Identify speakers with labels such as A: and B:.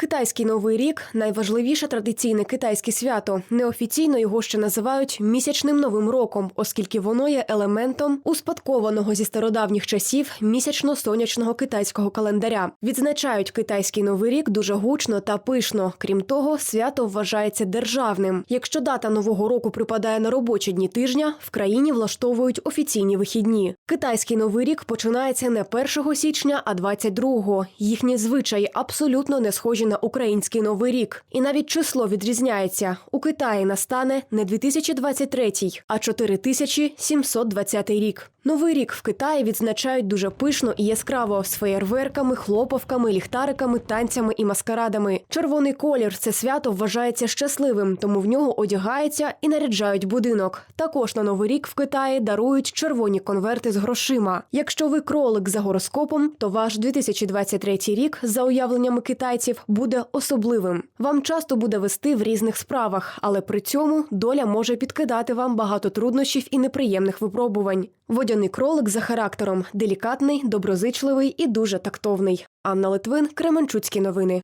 A: Китайський новий рік найважливіше традиційне китайське свято. Неофіційно його ще називають місячним новим роком, оскільки воно є елементом успадкованого зі стародавніх часів місячно-сонячного китайського календаря. Відзначають китайський новий рік дуже гучно та пишно. Крім того, свято вважається державним. Якщо дата нового року припадає на робочі дні тижня, в країні влаштовують офіційні вихідні. Китайський новий рік починається не 1 січня, а 22-го. Їхні звичаї абсолютно не схожі на український новий рік. І навіть число відрізняється. У Китаї настане не 2023, а 4720 рік. Новий рік в Китаї відзначають дуже пишно і яскраво з феєрверками, хлопавками, ліхтариками, танцями і маскарадами. Червоний колір це свято вважається щасливим, тому в нього одягаються і наряджають будинок. Також на новий рік в Китаї дарують червоні конверти з грошима. Якщо ви кролик за гороскопом, то ваш 2023 рік, за уявленнями китайців, буде особливим. Вам часто буде вести в різних справах, але при цьому доля може підкидати вам багато труднощів і неприємних випробувань. Водяний кролик за характером делікатний, доброзичливий і дуже тактовний. Анна Литвин, Кременчуцькі новини.